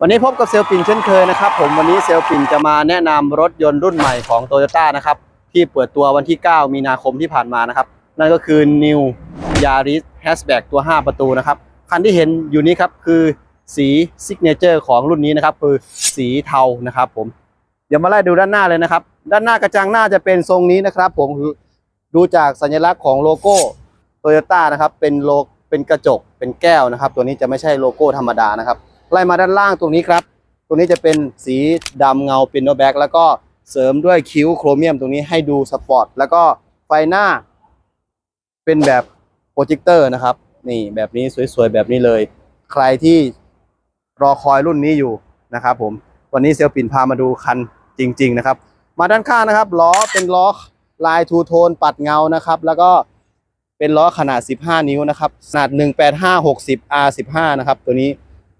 วันนี้พบกับเซลปินเช่นเคยนะครับ ผมวันนี้เซลปินจะมาแนะนำรถยนต์รุ่นใหม่ของ t o y ยต้านะครับที่เปิดตัววันที่ 9 มีนาคมที่ผ่านมานะครับ นั่นก็คือ New Yaris Hatchback ตัว 5 ประตูนะครับคันที่เห็นอยู่นี้ครับคือสีซิกเนเจอร์ของรุ่นนี้นะครับคือสีเทานะครับผมเดี๋ยวมาไล่ดูด้านหน้าเลยนะครับ ด้านหน้ากระจังหน้าจะเป็นทรงนี้นะครับ ผมคือดูจากสัญลักษณ์ของโลโก้โตโยต้านะครับเป็นโลเป็นกระจกเป็นแก้วนะครับ ตัวนี้จะไม่ใช่โลโก้ธรรมดานะครับ ไล่มาด้านล่างตรงนี้ครับ ตรงนี้จะเป็นสีดำเงาเป็นโนแบ็กแล้วก็เสริมด้วยคิ้วโครเมียมตรงนี้ให้ดูสปอร์ตแล้วก็ไฟหน้า เป็นแบบโปรเจคเตอร์นะครับ นี่แบบนี้สวยๆแบบนี้เลย ใครที่รอคอยรุ่นนี้อยู่นะครับผมวันนี้เซลปินพามาดูคันจริง ๆ นะครับ มาด้านข้างนะครับล้อเป็นล้อลายทูโทนปัดเงานะครับ แล้วก็เป็นล้อขนาด 15 นิ้วนะครับขนาด 185 60 R15 นะครับ ตัวนี้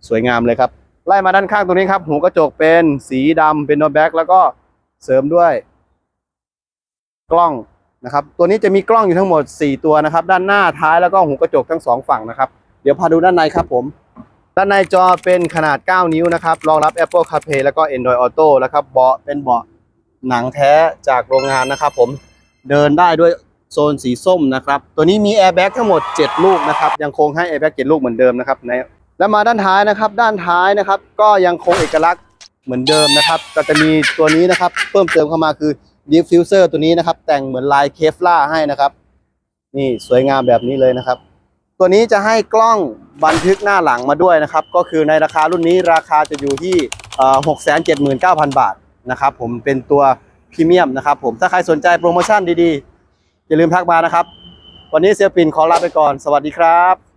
สวยงามเลยครับ ไล่มาด้านข้างตัวนี้ครับ หูกระจกเป็นสีดำเป็นโนแบ็กแล้วก็เสริมด้วย กล้องนะครับ ตัวนี้จะมีกล้องอยู่ทั้งหมด 4 ตัวนะครับ ด้านหน้าท้ายแล้วก็หูกระจกทั้งสองฝั่งนะครับ เดี๋ยวพาดูด้านในครับผมด้านในจอเป็นขนาด 9 นิ้วนะครับรองรับ Apple CarPlay แล้วก็ Android Auto แล้วครับเบาะเป็นเบาะหนังแท้จากโรงงานนะครับผมเดินได้ด้วยโซนสีส้มนะครับ ตัวนี้มี Airbag ทั้งหมด 7 ลูกนะครับ ยังคงให้ Airbag 7ลูกเหมือนเดิมนะครับใน แล้วมาด้านท้ายนะครับ ด้านท้ายนะครับ ก็ยังคงเอกลักษณ์เหมือนเดิมนะครับ ก็จะมีตัวนี้นะครับ เพิ่มเติมเข้ามาคือ Diffuser ตัวนี้นะครับ แต่งเหมือนลายเคฟล่าให้นะครับ นี่สวยงามแบบนี้เลยนะครับ ตัวนี้จะให้กล้องบันทึกหน้าหลังมาด้วยนะครับ ก็คือในราคารุ่นนี้ราคาจะอยู่ที่หกแสนเจ็ดหมื่นเก้าพันบาทนะครับ ผมเป็นตัวพรีเมียมนะครับผมถ้าใครสนใจโปรโมชั่นดีๆ อย่าลืมทักมานะครับ วันนี้เซลปินขอลาไปก่อน สวัสดีครับ